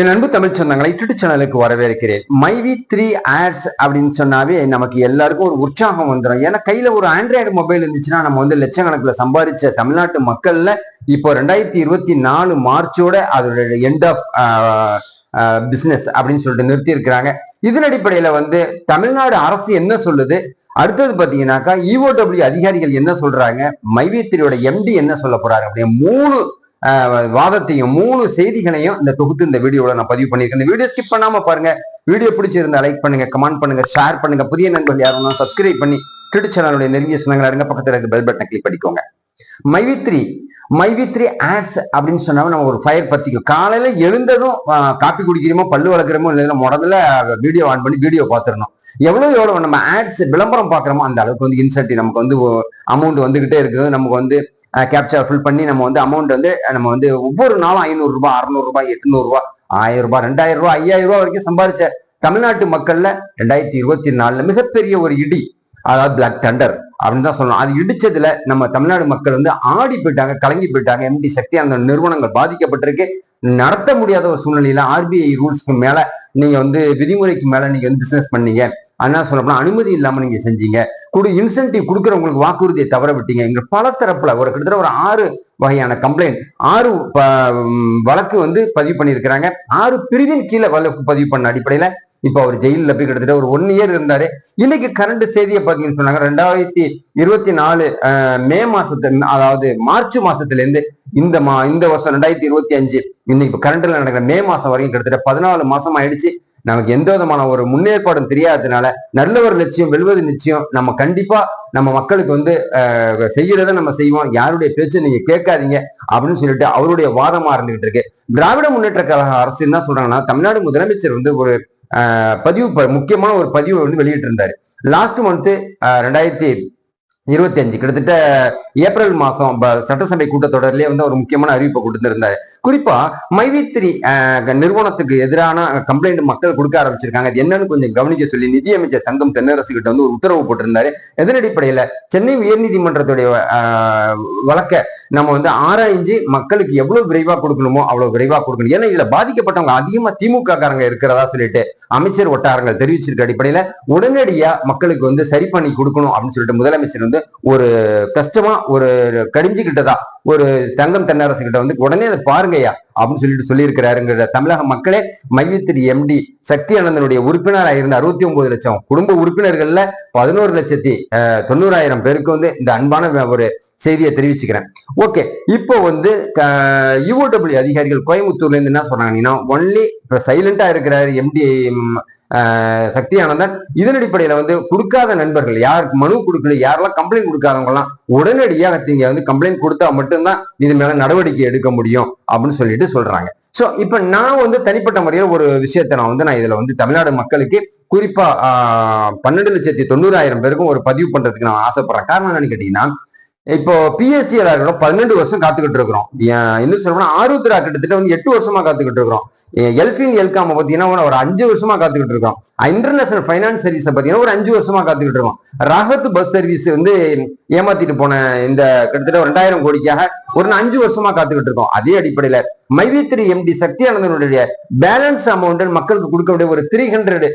என் அன்பு தமிழ் சொந்தங்களை யூடியூப் சேனலுக்கு வரவேற்கிறேன். மைவி த்ரீ ஆட்ஸ் அப்படின்னு சொன்னாவே நமக்கு எல்லாருக்கும் ஒரு உற்சாகம் வந்துடும் ஏன்னா கையில ஒரு ஆண்ட்ராய்டு மொபைல் இருந்துச்சுன்னா நம்ம வந்து லட்சக்கணக்கில் சம்பாதிச்ச தமிழ்நாட்டு மக்கள்ல இப்போ ரெண்டாயிரத்தி இருபத்தி நாலு மார்ச்சோட அதோட எண்ட் ஆஃப் பிசினஸ் அப்படின்னு சொல்லிட்டு நிறுத்தி இருக்கிறாங்க இதன் அடிப்படையில வந்து தமிழ்நாடு அரசு என்ன சொல்லுது? அடுத்தது பாத்தீங்கன்னாக்கா இஓடபிள்யூ அதிகாரிகள் என்ன சொல்றாங்க? மைவி த்ரீயோட எம்டி என்ன சொல்ல போறாங்க அப்படியே மூணு வாதத்தையும் மூணு செய்திகளையும் இந்த தொகுத்து இந்த வீடியோல நான் பதிவு பண்ணியிருக்கேன். இந்த வீடியோ ஸ்கிப் பண்ணாம பாருங்க. வீடியோ பிடிச்சிருந்தா லைக் பண்ணுங்க கமெண்ட் பண்ணுங்க ஷேர் பண்ணுங்க. புதிய நண்பர்கள் யாரும் சப்ஸ்கிரைப் பண்ணி ட்விட்டர் சேனலுடைய நெருங்கிய சொந்தங்கள் இருங்க பக்கத்துல இருக்க பெல் பட்டனை கிளிக் பண்ணிக்கோங்க. மைவித்ரி மைவித்ரி ஆட்ஸ் அப்படின்னு சொன்னா நம்ம ஒரு ஃபயர் பத்திக்கும். காலையில எழுந்ததும் காப்பி குடிக்கிறோமோ பல்லு வளர்க்குறோமோ இல்லை முதல்ல வீடியோ ஆன் பண்ணி வீடியோ பார்த்துடணும். எவ்வளவு எவ்வளவு நம்ம ஆட்ஸ் விளம்பரம் பார்க்குறோமோ அந்த அளவுக்கு வந்து இன்சென்டிவ் நமக்கு வந்து அமௌண்ட் வந்துகிட்டே இருக்குது. நமக்கு வந்து கேப்சர் ஃபில் பண்ணி நம்ம வந்து அமௌண்ட் வந்து நம்ம வந்து ஒவ்வொரு நாளும் ஐநூறுரூபா அறநூறுரூபா எட்நூறுரூவா ஆயிரம் ரூபாய் ரெண்டாயிரம் ரூபாய் ஐயாயிரம் ரூபாய் வரைக்கும் சம்பாதிச்ச தமிழ்நாட்டு மக்கள்ல ரெண்டாயிரத்தி இருபத்தி நாலுல மிகப்பெரிய ஒரு இடி அதாவது பிளாக் தண்டர் அப்படின்னு தான் சொல்லணும். அது இடிச்சதுல நம்ம தமிழ்நாடு மக்கள் வந்து ஆடி போயிட்டாங்க கலங்கி போயிட்டாங்க. எம்டி சக்தி அந்த நிறுவனங்கள் பாதிக்கப்பட்டிருக்கு. நடத்த முடியாத ஒரு சூழ்நிலையில ஆர்பிஐ ரூல்ஸ்க்கு மேல நீங்க வந்து விதிமுறைக்கு மேல நீங்க வந்து பிசினஸ் பண்ணீங்க. அதனால சொல்லப்போனா அனுமதி இல்லாம நீங்க செஞ்சீங்க. குடு இன்சென்டிவ் கொடுக்குறவங்களுக்கு வாக்குறுதியை தவற விட்டீங்க. இங்க பல தரப்புல ஒரு கிட்டத்தட்ட ஒரு ஆறு வகையான கம்ப்ளைண்ட் ஆறு வழக்கு வந்து பதிவு பண்ணியிருக்கிறாங்க. ஆறு பிரிவின் கீழே வழக்கு பதிவு பண்ண அடிப்படையில இப்போ அவர் ஜெயிலில் போய் கிட்டத்தட்ட ஒரு ஒன் இயர் இருந்தாரு. இன்னைக்கு கரண்ட் செய்தியை பார்த்தீங்கன்னு சொன்னாங்க ரெண்டாயிரத்தி இருபத்தி நாலு மே மாசத்து அதாவது மார்ச் மாசத்துல இருந்து இந்த மா இந்த வருஷம் ரெண்டாயிரத்தி இருபத்தி அஞ்சு இன்னைக்கு கரண்ட்ல நடக்கிற மே மாசம் வரைக்கும் கிட்டத்தட்ட பதினாலு மாசம் ஆயிடுச்சு. நமக்கு எந்த விதமான ஒரு முன்னேற்பாடும் தெரியாததுனால நல்ல ஒரு லட்சியம் வெல்வது நிச்சயம். நம்ம கண்டிப்பா நம்ம மக்களுக்கு வந்து செய்யறத நம்ம செய்வோம். யாருடைய பேச்சு நீங்க கேட்காதீங்க அப்படின்னு சொல்லிட்டு அவருடைய வாதமா இருந்துகிட்டு இருக்கு. திராவிட முன்னேற்ற கழக அரசு என்ன சொல்றாங்கன்னா தமிழ்நாடு முதலமைச்சர் வந்து ஒரு பதிவு முக்கியமான ஒரு பதிவு வந்து வெளியிட்டு இருந்தாரு லாஸ்ட் மந்த் ரெண்டாயிரத்தி இருபத்தி அஞ்சு கிட்டத்தட்ட ஏப்ரல் மாசம் சட்டசபை கூட்டத்தொடரிலே வந்து ஒரு முக்கியமான அறிவிப்பை கொடுத்திருந்தாரு. குறிப்பா மைவித்திரி நிறுவனத்துக்கு எதிரான கம்ப்ளைண்ட் மக்கள் கொடுக்க ஆரம்பிச்சிருக்காங்க. அது என்னன்னு கொஞ்சம் கவனிக்க சொல்லி நிதியமைச்சர் தங்கம் தென்னரசு கிட்ட வந்து ஒரு உத்தரவு போட்டிருந்தாரு. எதன் அடிப்படையில? சென்னை உயர்நீதிமன்றத்துடைய வழக்க நம்ம வந்து ஆராய்ஞ்சு மக்களுக்கு எவ்வளவு விரைவா கொடுக்கணுமோ அவ்வளவு விரைவா கொடுக்கணும். ஏன்னா இதுல பாதிக்கப்பட்டவங்க அதிகமா திமுக காரங்க இருக்கிறதா சொல்லிட்டு அமைச்சர் வட்டாரங்கள் தெரிவிச்சிருக்க அடிப்படையில உடனடியா மக்களுக்கு வந்து சரி பண்ணி கொடுக்கணும் அப்படின்னு சொல்லிட்டு முதலமைச்சர் வந்து ஒரு கஷ்டமா ஒரு கடிஞ்சுக்கிட்டதா ஒரு தங்கம் தென்னரசு கிட்ட வந்து உடனே அதை பாருங்கய்யா அப்படின்னு சொல்லிட்டு சொல்லியிருக்கிறாருங்கிற தமிழக மக்களே மையத்திரி எம்டி சக்தி ஆனந்தனுடைய உறுப்பினராக இருந்த அறுபத்தி ஒன்பது லட்சம் குடும்ப உறுப்பினர்கள்ல பதினோரு லட்சத்தி தொண்ணூறாயிரம் பேருக்கு வந்து இந்த அன்பான ஒரு செய்தியை தெரிவிச்சுக்கிறேன். ஓகே இப்போ வந்து யூஓடபிள்யூ அதிகாரிகள் கோயம்புத்தூர்ல இருந்து என்ன சொன்னாங்கன்னா ஒன்லி இப்ப சைலண்டா இருக்கிறாரு எம்டி சக்தி ஆனந்தன். இதன் அடிப்படையில வந்து கொடுக்காத நண்பர்கள் யார் மனு கொடுக்கல யாரெல்லாம் கம்ப்ளைண்ட் கொடுக்காதவங்க எல்லாம் உடனடியாக நீங்க வந்து கம்ப்ளைண்ட் கொடுத்தா மட்டும்தான் இது மேல நடவடிக்கை எடுக்க முடியும் அப்படின்னு சொல்லிட்டு சொல்றாங்க. சோ இப்ப நான் வந்து தனிப்பட்ட முறையில் ஒரு விஷயத்த நான் வந்து நான் இதுல வந்து தமிழ்நாடு மக்களுக்கு குறிப்பா பன்னெண்டு லட்சத்தி தொண்ணூறாயிரம் பேருக்கும் ஒரு பதிவு பண்றதுக்கு நான் ஆசைப்படுறேன். காரணம் என்னன்னு கேட்டீங்கன்னா இப்போ பிஎஸ்சிஎல் பன்னெண்டு வருஷம் காத்துக்கிட்டு இருக்கிறோம். இன்னும் சொல்லணும்னா ஆருத்ரா கிட்டத்தட்ட வந்து எட்டு வருஷமா காத்துக்கிட்டு இருக்கிறோம். எல்பின் எல்காம பாத்தீங்கன்னா ஒரு அஞ்சு வருஷமா காத்துக்கிட்டு இருக்கோம் இன்டர்நேஷனல் ஃபைனான்ஸ் சர்வீஸ் பாத்தீங்கன்னா ஒரு அஞ்சு வருஷமா காத்துக்கிட்டு இருக்கோம். ராகத் பஸ் சர்வீஸ் வந்து ஏமாத்திட்டு போன இந்த கிட்டத்தட்ட ரெண்டாயிரம் கோடிக்காக ஒரு அஞ்சு வருஷமா காத்துக்கிட்டு இருக்கோம். அதே அடிப்படையில மைவித்திரி எம்டி சக்தியானந்தனுடைய பேலன்ஸ் அமௌண்ட் மக்களுக்கு கொடுக்க வேண்டிய ஒரு த்ரீ ஹண்ட்ரட்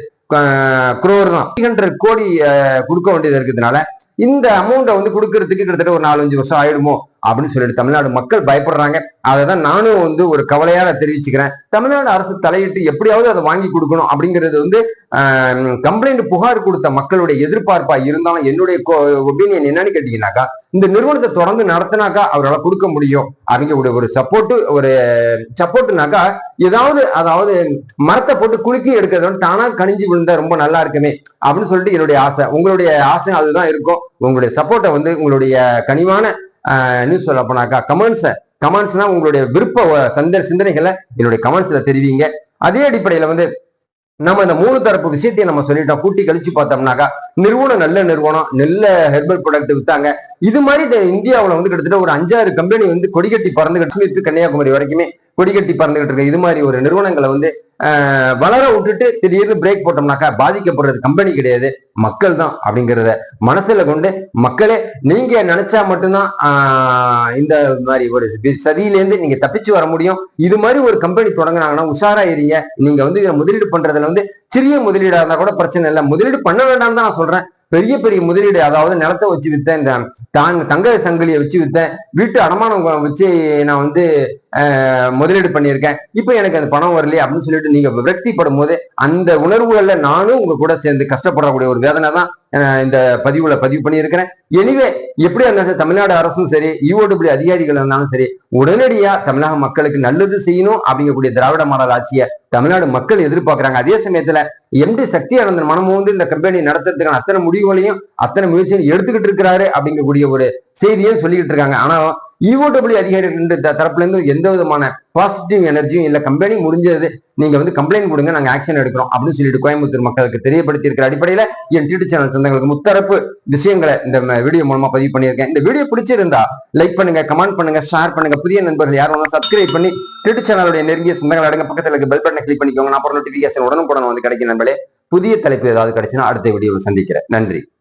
குரோர் தான். த்ரீ ஹண்ட்ரட் கோடி கொடுக்க வேண்டியது இருக்கிறதுனால இந்த அமௌண்ட்டை வந்து கொடுக்கறதுக்கு கிட்டத்தட்ட ஒரு நாலஞ்சு வருஷம் ஆயிடுமோ? அப்படின்னு சொல்லிட்டு தமிழ்நாடு மக்கள் பயப்படுறாங்க. அதை தான் நானும் வந்து ஒரு கவலையாக தெரிவிச்சுக்கிறேன். தமிழ்நாடு அரசு தலையிட்டு எப்படியாவது அதை வாங்கி கொடுக்கணும் அப்படிங்கிறது வந்து கம்ப்ளைண்ட் புகார் கொடுத்த மக்களுடைய எதிர்பார்ப்பா இருந்தாலும் என்னுடைய ஒப்பீனியன் என்னன்னு கேட்டீங்கன்னாக்கா இந்த நிறுவனத்தை தொடர்ந்து நடத்தினாக்கா அவரால் கொடுக்க முடியும். அவங்க ஒரு சப்போர்ட்டு ஒரு சப்போர்ட்னாக்கா ஏதாவது அதாவது மரத்தை போட்டு குலுக்கி எடுக்கிறத தானா கணிஞ்சு விழுந்தா ரொம்ப நல்லா இருக்குமே அப்படின்னு சொல்லிட்டு என்னுடைய ஆசை. உங்களுடைய ஆசை அதுதான் இருக்கும். உங்களுடைய சப்போர்ட்டை வந்து உங்களுடைய கனிவான நியூஸ் சொல்ல போனாக்கா கமெண்ட்ஸை கமெண்ட்ஸ்னா உங்களுடைய விருப்ப சந்த சிந்தனைகளை என்னுடைய கமெண்ட்ஸ்ல தெரிவிங்க. அதே அடிப்படையில வந்து நம்ம இந்த மூணு தரப்பு விஷயத்தையும் நம்ம சொல்லிட்டோம். கூட்டி கழிச்சு பார்த்தோம்னாக்கா நிறுவனம் நல்ல நிறுவனம் நல்ல ஹெர்பல் ப்ராடக்ட் வித்தாங்க. இது மாதிரி இந்த வந்து கிட்டத்தட்ட ஒரு அஞ்சாறு கம்பெனி வந்து கொடிக்கட்டி பறந்து காஷ்மீர் கன்னியாகுமரி வரைக்குமே. கொடிகட்டி பறந்துகிட்டு இருக்க இது மாதிரி ஒரு நிறுவனங்களை வந்து வளர விட்டுட்டு திடீர்னு பிரேக் போட்டோம்னாக்கா பாதிக்கப்படுறது கம்பெனி கிடையாது. மக்கள் தான் அப்படிங்கிறத மனசுல கொண்டு மக்களே நீங்க நினைச்சா மட்டும்தான் இந்த மாதிரி ஒரு சதியிலேருந்து நீங்க தப்பிச்சு வர முடியும். இது மாதிரி ஒரு கம்பெனி தொடங்குனாங்கன்னா உஷாரா இருங்க. நீங்க வந்து முதலீடு பண்றதுல வந்து சிறிய முதலீடா இருந்தா கூட பிரச்சனை இல்லை. முதலீடு பண்ண வேண்டாம் தான் நான் சொல்றேன். பெரிய பெரிய முதலீடு அதாவது நிலத்தை வச்சு வித்தேன் இந்த தாங்க தங்க சங்கிலியை வச்சு வித்தேன் வீட்டு அடமானம் வச்சு நான் வந்து ஆஹ், முதலீடு பண்ணியிருக்கேன். இப்போ எனக்கு அந்த பணம் வரலையே அப்படின்னு சொல்லிட்டு நீங்க விரக்திப்படும் போது அந்த உணர்வுகள்ல நானும் உங்க கூட சேர்ந்து கஷ்டப்படக்கூடிய ஒரு வேதனை தான் இந்த பதிவுல பதிவு பண்ணியிருக்கிறேன். எனிவே எப்படி இருந்தாலும் தமிழ்நாடு அரசும் சரி இஓடபிள்யூ அதிகாரிகள் இருந்தாலும் சரி உடனடியா தமிழக மக்களுக்கு நல்லது செய்யணும் அப்படிங்கக்கூடிய திராவிட மாடல் ஆட்சியை தமிழ்நாடு மக்கள் எதிர்பார்க்கிறாங்க. அதே சமயத்துல எம்டி சக்தியானந்தன் மனமும் வந்து இந்த கம்பெனி நடத்துறதுக்கான அத்தனை முடிவுகளையும் அத்தனை முயற்சியும் எடுத்துக்கிட்டு இருக்கிறாரு அப்படிங்கக்கூடிய ஒரு செய்தியும் சொல்லிக்கிட்டு இருக்காங்க. ஆனா இஓடபிள்யூ அதிகாரிகள் த- தரப்புல இருந்து எந்த விதமான பாசிட்டிவ் எனர்ஜியும் இல்ல. கம்பெனி முடிஞ்சது. நீங்க வந்து கம்ப்ளைண்ட் கொடுங்க நாங்க ஆக்ஷன் எடுக்கிறோம் அப்படின்னு சொல்லிட்டு கோயம்புத்தூர் மக்களுக்கு தெரியப்படுத்தி இருக்கிற அடிப்படையில என் டிடி சேனல் சொந்தங்களுக்கு முத்தரப்பு விஷயங்களை இந்த வீடியோ மூலமா பதிவு பண்ணியிருக்கேன். இந்த வீடியோ பிடிச்சிருந்தா லைக் பண்ணுங்க கமெண்ட் பண்ணுங்க ஷேர் பண்ணுங்க. புதிய நண்பர்கள் யாரும் வேணா சப்ஸ்கிரைப் பண்ணி டிடி சேனலுடைய நெருங்கிய சொந்தங்கள் அடங்க பக்கத்துல இருக்க பெல் பட்டனை கிளிக் பண்ணிக்கோங்க. நான் அப்புறம் நோட்டிபிகேஷன் உடனுக்குடன் வந்து கிடைக்கும் நண்பர்களே. புதிய தலைப்பு ஏதாவது கிடைச்சுன்னா அடுத்த வீடியோவில் சந்திக்கிறேன். நன்றி.